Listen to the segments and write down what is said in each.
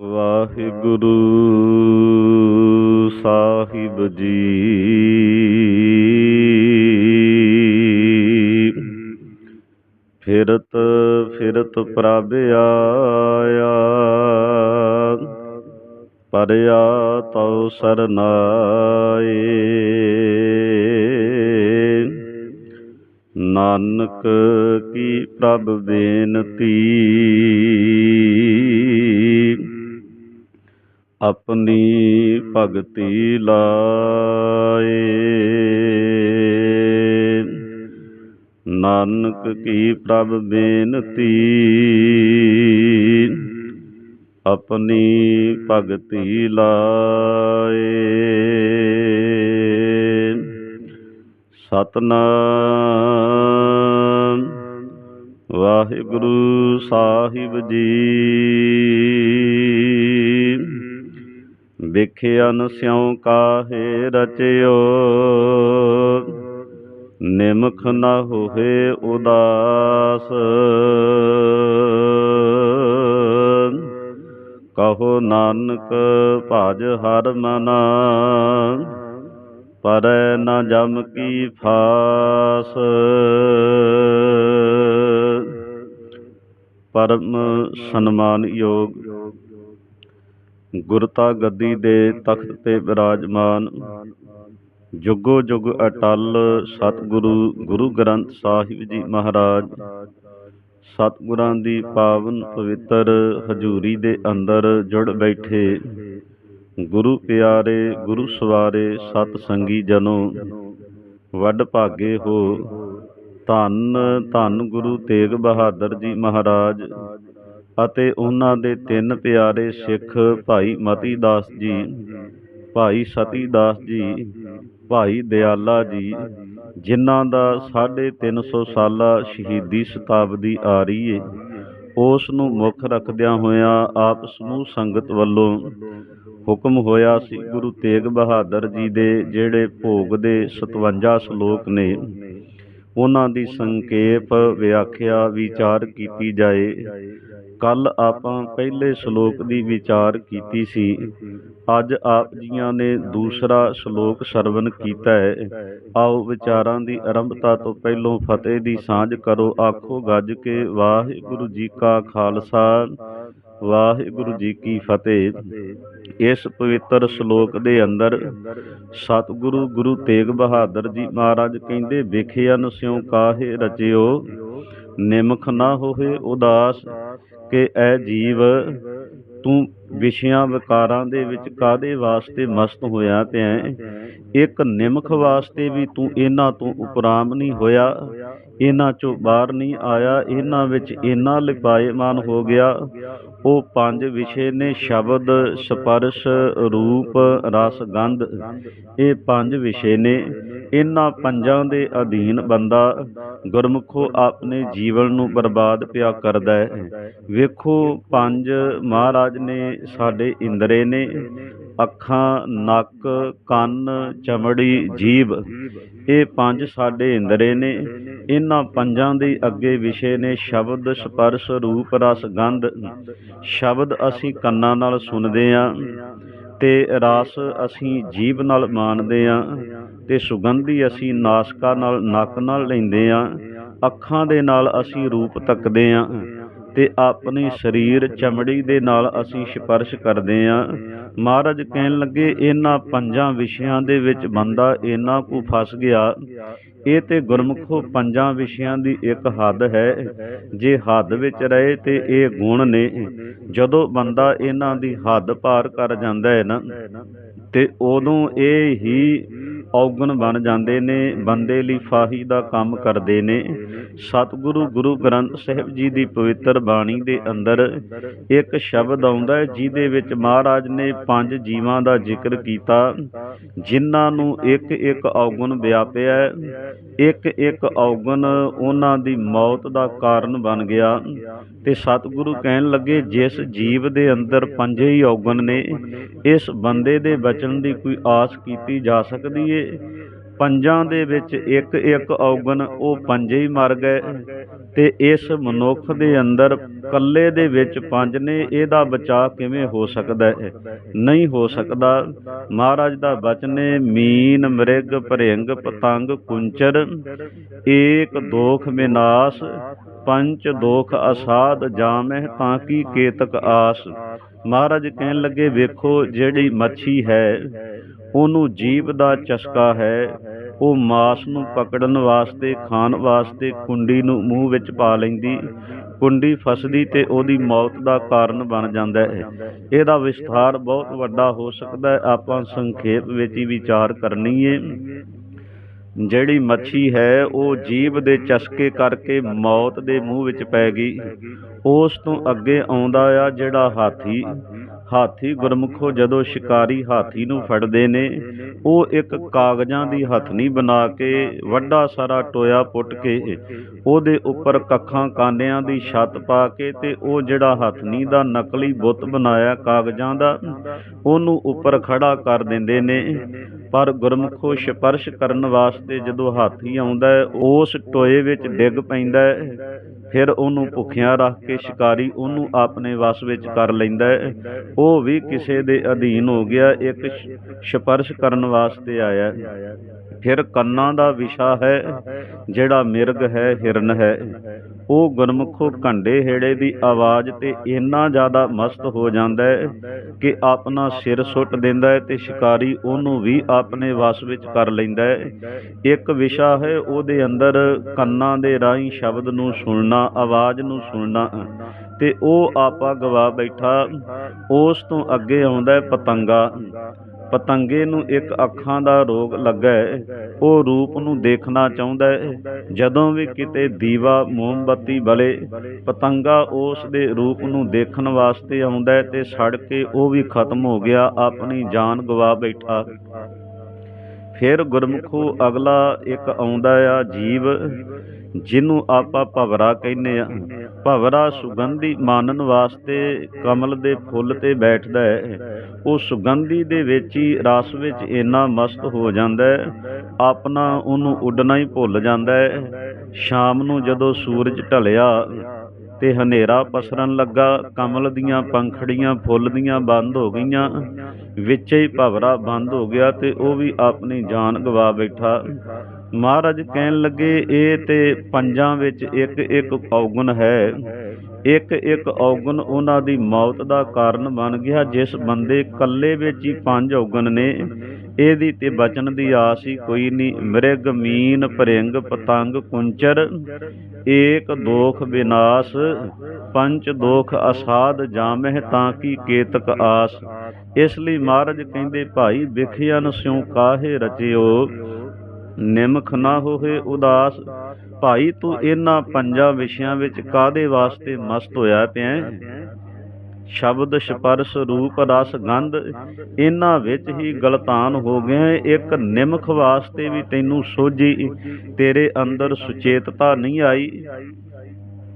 ਵਾਹਿਗੁਰੂ ਸਾਹਿਬ ਜੀ। ਫਿਰਤ ਫਿਰਤ ਪ੍ਰਭ ਆਇਆ। ਪਰਿਆ ਤਉ ਸਰਨਾਏ। ਨਾਨਕ ਕੀ ਪ੍ਰਭ ਬੇਨਤੀ। ਆਪਣੀ ਭਗਤੀ ਲਾਏ। ਨਾਨਕ ਕੀ ਪ੍ਰਭ ਬੇਨਤੀ ਆਪਣੀ ਭਗਤੀ ਲਾਏ। ਸਤਨਾਮ। ਵਾਹਿਗੁਰੂ ਸਾਹਿਬ ਜੀ। ਵਿਖਿਆਨ ਸਿਉ ਕਾਹੇ ਰਚਿਓ। ਨਿਮਖ ਨਾ ਹੋਏ ਉਦਾਸ। ਕਹੋ ਨਾਨਕ, ਭਜ ਹਰ ਮਨਾ। ਪਰੈ ਨ ਜਮ ਕੀ ਫਾਸ। ਪਰਮ ਸਨਮਾਨ ਯੋਗ ਗੁਰਤਾ ਗੱਦੀ ਦੇ ਤਖਤ ਤੇ ਵਿਰਾਜਮਾਨ। ਜੁਗੋ ਜੁਗ ਅਟਲ ਸਤਿਗੁਰੂ ਗੁਰੂ ਗ੍ਰੰਥ ਸਾਹਿਬ ਜੀ ਮਹਾਰਾਜ, ਸਤਿਗੁਰਾਂ ਦੀ ਪਾਵਨ ਪਵਿੱਤਰ ਹਜ਼ੂਰੀ ਦੇ ਅੰਦਰ ਜੁੜ ਬੈਠੇ। ਗੁਰੂ ਪਿਆਰੇ, ਗੁਰੂ ਸਵਾਰੇ ਸਤ ਸੰਗੀ ਜਨੋ, ਵੱਡ ਭਾਗੇ ਹੋ। ਧੰਨ ਧੰਨ ਗੁਰੂ ਤੇਗ ਬਹਾਦਰ ਜੀ ਮਹਾਰਾਜ ਅਤੇ ਉਹਨਾਂ ਦੇ ਤਿੰਨ ਪਿਆਰੇ ਸਿੱਖ ਭਾਈ ਮਤੀ ਦਾਸ ਜੀ, ਭਾਈ ਸਤੀ ਦਾਸ ਜੀ, ਭਾਈ ਦਿਆਲਾ ਜੀ, ਜਿਨ੍ਹਾਂ ਦਾ 350 ਸਾਲਾ ਸ਼ਹੀਦੀ ਸ਼ਤਾਬਦੀ ਆ ਰਹੀ ਏ। ਉਸ ਨੂੰ ਮੁੱਖ ਰੱਖਦਿਆਂ ਹੋਇਆਂ ਆਪ ਸਮੂਹ ਸੰਗਤ ਵੱਲੋਂ ਹੁਕਮ ਹੋਇਆ ਸੀ ਗੁਰੂ ਤੇਗ ਬਹਾਦਰ ਜੀ ਦੇ, ਜਿਹੜੇ ਭੋਗ ਦੇ 57 ਸ਼ਲੋਕ ਨੇ। ਉਹਨਾਂ ਦੀ ਸੰਖੇਪ ਵਿਆਖਿਆ ਵਿਚਾਰ ਕੀਤੀ ਜਾਏ। ਕੱਲ ਆਪਾਂ ਪਹਿਲੇ ਸ਼ਲੋਕ ਦੀ ਵਿਚਾਰ ਕੀਤੀ ਸੀ। ਅੱਜ ਆਪ ਜੀਆਂ ਨੇ ਦੂਸਰਾ ਸ਼ਲੋਕ ਸਰਵਨ ਕੀਤਾ ਹੈ। ਆਓ ਵਿਚਾਰਾਂ ਦੀ ਆਰੰਭਤਾ ਤੋਂ ਪਹਿਲੋਂ ਫਤਿਹ ਦੀ ਸਾਂਝ ਕਰੋ। ਆਖੋ, ਗੱਜ ਕੇ ਵਾਹਿਗੁਰੂ ਜੀ ਕਾ ਖਾਲਸਾ, ਵਾਹਿਗੁਰੂ ਜੀ ਕੀ ਫਤਿਹ। ਇਸ ਪਵਿੱਤਰ ਸ਼ਲੋਕ ਦੇ ਅੰਦਰ ਸਤਿਗੁਰੂ ਗੁਰੂ ਤੇਗ ਬਹਾਦਰ ਜੀ ਮਹਾਰਾਜ ਕਹਿੰਦੇ ਵਿਖਿਆਨ ਸਿਉ ਕਾਹੇ ਰਚਿਓ, ਨਿਮਖ ਨਾ ਹੋਵੇ ਉਦਾਸ ਕਿ ਐ ਜੀਵ ਤੂੰ ਵਿਸ਼ਿਆਂ ਵਿਕਾਰਾਂ ਦੇ ਵਿੱਚ ਕਾਦੇ ਵਾਸਤੇ ਮਸਤ ਹੋਇਆ ਪਿਆ ਇੱਕ ਨਿਮਖ ਵਾਸਤੇ ਵੀ ਤੂੰ ਇਹਨਾਂ ਤੋਂ ਉਪਰਾਮ ਨਹੀਂ ਹੋਇਆ, ਇਹਨਾਂ ਚੋਂ ਬਾਹਰ ਨਹੀਂ ਆਇਆ, ਇਹਨਾਂ ਵਿੱਚ ਇੰਨਾ ਲਿਪਾਇਮਾਨ ਹੋ ਗਿਆ। ਉਹ ਪੰਜ ਵਿਸ਼ੇ ਨੇ, ਸ਼ਬਦ, ਸਪਰਸ਼, ਰੂਪ, ਰਸ, ਗੰਧ। ਇਹ ਪੰਜ ਵਿਸ਼ੇ ਨੇ। ਇਹਨਾਂ ਪੰਜਾਂ ਦੇ ਅਧੀਨ ਬੰਦਾ ਗੁਰਮੁਖੋ ਆਪਣੇ ਜੀਵਨ ਨੂੰ ਬਰਬਾਦ ਪਿਆ ਕਰਦਾ ਹੈ। ਵੇਖੋ, ਪੰਜ ਮਹਾਰਾਜ ਨੇ ਸਾਡੇ ਇੰਦਰੇ ਨੇ ਅੱਖਾਂ, ਨੱਕ, ਕੰਨ, ਚਮੜੀ, ਜੀਭ, ਇਹ ਪੰਜ ਸਾਡੇ ਇੰਦਰੇ ਨੇ। ਇਹਨਾਂ ਪੰਜਾਂ ਦੇ ਅੱਗੇ ਵਿਸ਼ੇ ਨੇ ਸ਼ਬਦ, ਸਪਰਸ਼, ਰੂਪ, ਰਸ, ਗੰਧ। ਸ਼ਬਦ ਅਸੀਂ ਕੰਨਾਂ ਨਾਲ ਸੁਣਦੇ ਆਂ ਤੇ ਰਸ ਅਸੀਂ ਜੀਭ ਨਾਲ ਮਾਣਦੇ ਆਂ ਤੇ ਸੁਗੰਧੀ ਅਸੀਂ ਨਾਸਕਾ ਨਾਲ, ਨੱਕ ਨਾਲ ਲੈਂਦੇ ਆਂ। ਅੱਖਾਂ ਦੇ ਨਾਲ ਅਸੀਂ ਰੂਪ ਤੱਕਦੇ ਆਂ। ਤੇ ਆਪਣੀ ਸਰੀਰ ਚਮੜੀ ਦੇ ਨਾਲ ਅਸੀਂ ਸਪਰਸ਼ ਕਰਦੇ ਹਾਂ। ਮਹਾਰਾਜ ਕਹਿਣ ਲੱਗੇ, ਇਹਨਾਂ ਪੰਜਾਂ ਵਿਸ਼ਿਆਂ ਦੇ ਵਿੱਚ ਬੰਦਾ ਇੰਨਾ ਕੁ ਫਸ ਗਿਆ। ਇਹ ਤੇ ਗੁਰਮੁਖੋ ਪੰਜਾਂ ਵਿਸ਼ਿਆਂ ਦੀ ਇੱਕ ਹੱਦ ਹੈ। ਜੇ ਹੱਦ ਵਿੱਚ ਰਹੇ ਤੇ ਇਹ ਗੁਣ ਨੇ। ਜਦੋਂ ਬੰਦਾ ਇਹਨਾਂ ਦੀ ਹੱਦ ਪਾਰ ਕਰ ਜਾਂਦਾ ਹੈ ਨਾ, ਤੇ ਉਦੋਂ ਇਹ ਹੀ ਔਗਣ ਬਣ ਜਾਂਦੇ ਨੇ, ਬੰਦੇ ਲਈ ਫਾਹੀ ਦਾ ਕੰਮ ਕਰਦੇ ਨੇ। ਸਤਿਗੁਰੂ ਗੁਰੂ ਗ੍ਰੰਥ ਸਾਹਿਬ ਜੀ ਦੀ ਪਵਿੱਤਰ ਬਾਣੀ ਦੇ ਅੰਦਰ ਇੱਕ ਸ਼ਬਦ ਆਉਂਦਾ ਹੈ, ਜਿਹਦੇ ਵਿੱਚ ਮਹਾਰਾਜ ਨੇ ਪੰਜ ਜੀਵਾਂ ਦਾ ਜ਼ਿਕਰ ਕੀਤਾ, ਜਿਨ੍ਹਾਂ ਨੂੰ ਇੱਕ ਇੱਕ ਔਗਣ ਵਿਆਪਿਆ ਹੈ। ਇੱਕ ਇੱਕ ਔਗਣ ਉਹਨਾਂ ਦੀ ਮੌਤ ਦਾ ਕਾਰਨ ਬਣ ਗਿਆ। ਤੇ ਸਤਿਗੁਰੂ ਕਹਿਣ ਲੱਗੇ, ਜਿਸ ਜੀਵ ਦੇ ਅੰਦਰ ਪੰਜੇ ਹੀ ਔਗਣ ਨੇ, ਇਸ ਬੰਦੇ ਦੇ ਬਚਣ ਦੀ ਕੋਈ ਆਸ ਕੀਤੀ ਜਾ ਸਕਦੀ ਏ? ਪੰਜਾਂ ਦੇ ਵਿੱਚ ਇੱਕ ਇੱਕ ਔਗਣ ਉਹ ਪੰਜੇ ਹੀ ਮਰ ਗਏ। ਤੇ ਇਸ ਮਨੁੱਖ ਦੇ ਅੰਦਰ ਕੱਲੇ ਦੇ ਵਿੱਚ ਪੰਜ ਨੇ ਇਹਦਾ ਬਚਾਅ ਕਿਵੇਂ ਹੋ ਸਕਦਾ ਹੈ? ਨਹੀਂ ਹੋ ਸਕਦਾ। ਮਹਾਰਾਜ ਦਾ ਬਚਨ ਹੈ, ਮੀਨ, ਮ੍ਰਿਗ, ਭਰਿੰਗ, ਪਤੰਗ, ਕੁੰਚਰ, ਏਕ, ਦੋਖ, ਵਿਨਾਸ਼ ਪੰਜ ਦੋਖ, ਅਸਾਧ, ਜਾਮਹਿ, ਤਾਂ ਕੀ ਕੇਤਕ ਆਸ। ਮਹਾਰਾਜ ਕਹਿਣ ਲੱਗੇ, ਵੇਖੋ ਜਿਹੜੀ ਮੱਛੀ ਹੈ, ਉਹਨੂੰ ਜੀਵ ਦਾ ਚਸਕਾ ਹੈ ਉਹ ਮਾਸ ਨੂੰ ਪਕੜਨ ਵਾਸਤੇ, ਖਾਣ ਵਾਸਤੇ ਕੁੰਡੀ ਨੂੰ ਮੂੰਹ ਵਿੱਚ ਪਾ ਲੈਂਦੀ। ਕੁੰਡੀ ਫਸਦੀ ਤੇ ਉਹਦੀ ਮੌਤ ਦਾ ਕਾਰਨ ਬਣ ਜਾਂਦਾ ਹੈ। ਇਹਦਾ ਵਿਸਥਾਰ ਬਹੁਤ ਵੱਡਾ ਹੋ ਸਕਦਾ ਹੈ। ਆਪਾਂ ਸੰਖੇਪ ਵਿੱਚ ਹੀ ਵਿਚਾਰ ਕਰਨੀ ਹੈ ਜਿਹੜੀ ਮੱਛੀ ਹੈ, ਉਹ ਜੀਵ ਦੇ ਚਸਕੇ ਕਰਕੇ ਮੌਤ ਦੇ ਮੂੰਹ ਵਿੱਚ ਪੈ ਗਈ। ਉਸ ਤੋਂ ਅੱਗੇ ਆਉਂਦਾ ਆ ਜਿਹੜਾ ਹਾਥੀ। ਹਾਥੀ ਗੁਰਮੁਖੋ ਜਦੋਂ ਸ਼ਿਕਾਰੀ ਹਾਥੀ ਨੂੰ ਫੜਦੇ ਨੇ, ਉਹ ਇੱਕ ਕਾਗਜ਼ਾਂ ਦੀ ਹਥਨੀ ਬਣਾ ਕੇ ਵੱਡਾ ਸਾਰਾ ਟੋਇਆ ਪੁੱਟ ਕੇ ਉਹਦੇ ਉੱਪਰ ਕੱਖਾਂ ਕਾਨਿਆਂ ਦੀ ਛੱਤ ਪਾ ਕੇ ਤੇ ਉਹ ਜਿਹੜਾ ਹਥਨੀ ਦਾ ਨਕਲੀ ਬੁੱਤ ਬਣਾਇਆ ਕਾਗਜ਼ਾਂ ਦਾ, ਉਹਨੂੰ ਉੱਪਰ ਖੜਾ ਕਰ ਦਿੰਦੇ ਨੇ। ਪਰ ਗੁਰਮੁਖੋ ਸਪਰਸ਼ ਕਰਨ ਵਾਸਤੇ ਜਦੋਂ ਹਾਥੀ ਆਉਂਦਾ ਹੈ, ਉਸ ਟੋਏ ਵਿੱਚ ਡਿੱਗ ਪੈਂਦਾ ਹੈ, ਫਿਰ ਉਹਨੂੰ ਭੁੱਖਿਆਂ ਰੱਖ ਕੇ ਸ਼ਿਕਾਰੀ ਉਹਨੂੰ ਆਪਣੇ ਵਸ ਵਿੱਚ ਕਰ ਲੈਂਦਾ ਹੈ। ਉਹ ਵੀ ਕਿਸੇ ਦੇ ਅਧੀਨ ਹੋ ਗਿਆ, ਇੱਕ ਸਪਰਸ਼ ਕਰਨ ਵਾਸਤੇ ਆਇਆ ਫਿਰ ਕੰਨਾਂ ਦਾ ਵਿਸ਼ਾ ਹੈ, ਜਿਹੜਾ ਮਿਰਗ ਹੈ, ਹਿਰਨ ਹੈ। ਉਹ ਗੁਰਮੁਖੋ ਘੰਡੇ ਹੇੜੇ ਦੀ ਆਵਾਜ਼ ਤੇ ਇੰਨਾ ਜ਼ਿਆਦਾ ਮਸਤ ਹੋ ਜਾਂਦਾ ਹੈ ਕਿ ਆਪਣਾ ਸਿਰ ਸੁੱਟ ਦਿੰਦਾ ਹੈ ਤੇ ਸ਼ਿਕਾਰੀ ਉਹਨੂੰ ਵੀ ਆਪਣੇ ਵਸ ਵਿੱਚ ਕਰ ਲੈਂਦਾ ਹੈ। ਇੱਕ ਵਿਸ਼ਾ ਹੈ ਉਹਦੇ ਅੰਦਰ ਕੰਨਾਂ ਦੇ ਰਾਹੀਂ ਸ਼ਬਦ ਨੂੰ ਸੁਣਨਾ, ਆਵਾਜ਼ ਨੂੰ ਸੁਣਨਾ ਤੇ ਉਹ ਆਪਾ ਗਵਾ ਬੈਠਾ, ਉਸ ਤੋਂ ਅੱਗੇ ਆਉਂਦਾ ਪਤੰਗਾ। ਪਤੰਗੇ ਨੂੰ ਇੱਕ ਅੱਖਾਂ ਦਾ ਰੋਗ ਲੱਗਾ, ਉਹ ਰੂਪ ਨੂੰ ਦੇਖਣਾ ਚਾਹੁੰਦਾ। ਹੈ ਜਦੋਂ ਵੀ ਕਿਤੇ ਦੀਵਾ ਮੋਮਬੱਤੀ ਬਲੇ, ਪਤੰਗਾ ਉਸ ਦੇ ਰੂਪ ਨੂੰ ਦੇਖਣ ਵਾਸਤੇ ਆਉਂਦਾ ਹੈ ਤੇ ਸੜ ਕੇ ਉਹ ਵੀ ਖਤਮ ਹੋ ਗਿਆ, ਆਪਣੀ ਜਾਨ ਗਵਾ ਬੈਠਾ। ਫਿਰ ਗੁਰਮੁਖੋ ਅਗਲਾ ਇੱਕ ਆਉਂਦਾ ਆ ਜੀਵ ਜਿਹਨੂੰ ਆਪਾਂ ਭਵਰਾ ਕਹਿੰਦੇ ਆ ਭਵਰਾ ਸੁਗੰਧੀ ਮਾਨਣ ਵਾਸਤੇ ਕਮਲ ਦੇ ਫੁੱਲ ਤੇ ਬੈਠਦਾ ਹੈ। ਉਹ ਸੁਗੰਧੀ ਦੇ ਵਿੱਚ ਹੀ ਰਸ ਵਿੱਚ ਇੰਨਾ ਮਸਤ ਹੋ ਜਾਂਦਾ ਹੈ। ਆਪਣਾ ਉਹਨੂੰ ਉੱਡਣਾ ਹੀ ਭੁੱਲ ਜਾਂਦਾ ਹੈ। ਸ਼ਾਮ ਨੂੰ ਜਦੋਂ ਸੂਰਜ ਢਲਿਆ ਤੇ ਹਨੇਰਾ ਪਸਰਨ ਲੱਗਾ, ਕਮਲ ਦੀਆਂ ਪੰਖੜੀਆਂ ਫੁੱਲ ਦੀਆਂ ਬੰਦ ਹੋ ਗਈਆਂ। ਵਿੱਚ ਹੀ ਭਵਰਾ ਬੰਦ ਹੋ ਗਿਆ ਤੇ ਉਹ ਵੀ ਆਪਣੀ ਜਾਨ ਗਵਾ ਬੈਠਾ। ਮਹਾਰਾਜ ਕਹਿਣ ਲੱਗੇ, ਇਹ ਤੇ ਪੰਜਾਂ ਵਿੱਚ ਇੱਕ ਇੱਕ ਔਗਣ ਹੈ। ਇੱਕ ਇੱਕ ਔਗਣ ਉਹਨਾਂ ਦੀ ਮੌਤ ਦਾ ਕਾਰਨ ਬਣ ਗਿਆ, ਜਿਸ ਬੰਦੇ ਇਕੱਲੇ ਵਿੱਚ ਹੀ ਪੰਜ ਔਗਣ ਨੇ। ਇਹਦੀ ਤੇ ਬਚਨ ਦੀ ਆਸ ਹੀ ਕੋਈ ਨਹੀਂ। ਮ੍ਰਿਗ, ਮੀਨ, ਭਰਿੰਗ, ਪਤੰਗ, ਕੁੰਚਰ, ਏਕ, ਦੋਖ ਵਿਨਾਸ਼ ਪੰਜ ਦੋਖ, ਅਸਾਧ, ਜਾਮਹਿ, ਤਾਂ ਕੀ ਕੇਤਕ ਆਸ। ਇਸ ਲਈ ਮਹਾਰਾਜ ਕਹਿੰਦੇ, ਭਾਈ ਵਿਖਿਆਨ ਸਿਉ ਕਾਹੇ ਰਚਿਓ? ਨਿਮਖ ਨਾ ਹੋਏ ਉਦਾਸ। ਭਾਈ, ਤੂੰ ਇਹਨਾਂ ਪੰਜਾਂ ਵਿਸ਼ਿਆਂ ਵਿੱਚ ਕਾਦੇ ਵਾਸਤੇ ਮਸਤ ਹੋਇਆ ਪਿਆ ਸ਼ਬਦ, ਸਪਰਸ਼, ਰੂਪ, ਰਸ, ਗੰਧ, ਇਹਨਾਂ ਵਿੱਚ ਹੀ ਗਲਤਾਨ ਹੋ ਗਏ ਇੱਕ ਨਿਮਖ ਵਾਸਤੇ ਵੀ ਤੈਨੂੰ ਸੋਝੀ, ਤੇਰੇ ਅੰਦਰ ਸੁਚੇਤਤਾ ਨਹੀਂ ਆਈ।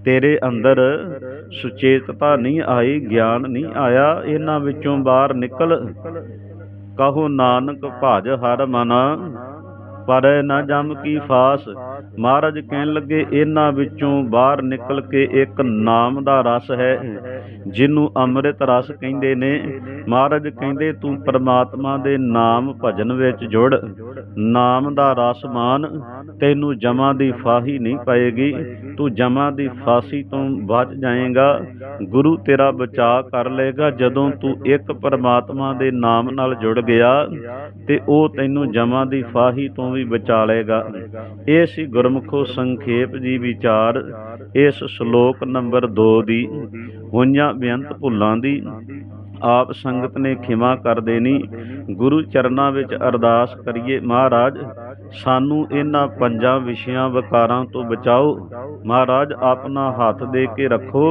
ਤੇਰੇ ਅੰਦਰ ਸੁਚੇਤਤਾ ਨਹੀਂ ਆਈ, ਗਿਆਨ ਨਹੀਂ ਆਇਆ। ਇਹਨਾਂ ਵਿੱਚੋਂ ਬਾਹਰ ਨਿਕਲ। ਕਹੋ, ਨਾਨਕ, ਭਜ ਹਰ ਮਨ। ਪਰ ਨਾ ਜਮ ਕੀ ਫਾਸ। ਮਹਾਰਾਜ ਕਹਿਣ ਲੱਗੇ, ਇਹਨਾਂ ਵਿੱਚੋਂ ਬਾਹਰ ਨਿਕਲ ਕੇ ਇੱਕ ਨਾਮ ਦਾ ਰਸ ਹੈ, ਜਿਹਨੂੰ ਅੰਮ੍ਰਿਤ ਰਸ ਕਹਿੰਦੇ ਨੇ। ਮਹਾਰਾਜ ਕਹਿੰਦੇ, ਤੂੰ ਪਰਮਾਤਮਾ ਦੇ ਨਾਮ ਭਜਨ ਵਿੱਚ ਜੁੜ। ਨਾਮ ਦਾ ਰਸ ਮਾਨ, ਤੈਨੂੰ ਜਮਾ ਦੀ ਫਾਹੀ ਨਹੀਂ ਪਏਗੀ। ਤੂੰ ਜਮਾ ਦੀ ਫਾਸੀ ਤੋਂ ਬਚ ਜਾਏਗਾ। ਗੁਰੂ ਤੇਰਾ ਬਚਾਅ ਕਰ ਲਏਗਾ। ਜਦੋਂ ਤੂੰ ਇੱਕ ਪਰਮਾਤਮਾ ਦੇ ਨਾਮ ਨਾਲ ਜੁੜ ਗਿਆ, ਤੇ ਉਹ ਤੈਨੂੰ ਜਮਾ ਦੀ ਫਾਹੀ ਤੋਂ ਵੀ ਬਚਾ ਲਏਗਾ। ਇਹ ਸੀ ਗੁਰਮੁਖੋ ਸੰਖੇਪ ਜੀ ਵਿਚਾਰ। ਇਸ ਸ਼ਲੋਕ ਨੰਬਰ 2 ਦੀ, ਹੋਈਆਂ ਬੇਅੰਤ ਭੁੱਲਾਂ ਦੀ। ਆਪ ਸੰਗਤ ਨੇ ਖਿਮਾ ਕਰ ਦੇਣੀ ਗੁਰੂ ਚਰਨਾਂ ਵਿੱਚ ਅਰਦਾਸ ਕਰੀਏ। ਮਹਾਰਾਜ ਸਾਨੂੰ ਇਹਨਾਂ ਪੰਜਾਂ ਵਿਸ਼ਿਆਂ ਵਿਕਾਰਾਂ ਤੋਂ ਬਚਾਓ। ਮਹਾਰਾਜ, ਆਪਣਾ ਹੱਥ ਦੇ ਕੇ ਰੱਖੋ।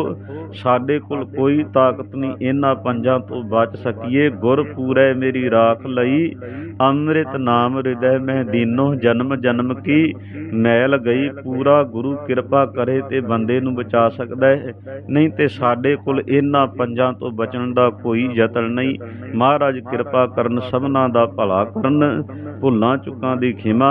ਸਾਡੇ ਕੋਲ ਕੋਈ ਤਾਕਤ ਨਹੀਂ, ਇਹਨਾਂ ਪੰਜਾਂ ਤੋਂ ਬਚ ਸਕੀਏ। ਗੁਰ ਪੂਰੈ ਮੇਰੀ ਰਾਖ ਲਈ, ਅੰਮ੍ਰਿਤ ਨਾਮ ਹਿਰਦੈ ਮਹਿ ਦੀਨੋ। ਜਨਮ ਜਨਮ ਕੀ ਮੈਲ ਗਈ, ਪੂਰਾ ਗੁਰੂ ਕਿਰਪਾ ਕਰੇ ਤੇ ਬੰਦੇ ਨੂੰ ਬਚਾ ਸਕਦਾ ਹੈ। ਨਹੀਂ ਤੇ ਸਾਡੇ ਕੋਲ ਇਹਨਾਂ ਪੰਜਾਂ ਤੋਂ ਬਚਣ ਦਾ ਕੋਈ ਯਤਨ ਨਹੀਂ। ਮਹਾਰਾਜ, ਕਿਰਪਾ ਕਰਨ ਸਭਨਾ ਦਾ ਭਲਾ ਕਰਨ। ਭੁੱਲਾਂ, ਚੁੱਕਾਂ ਦੀ ਖਿਮਾ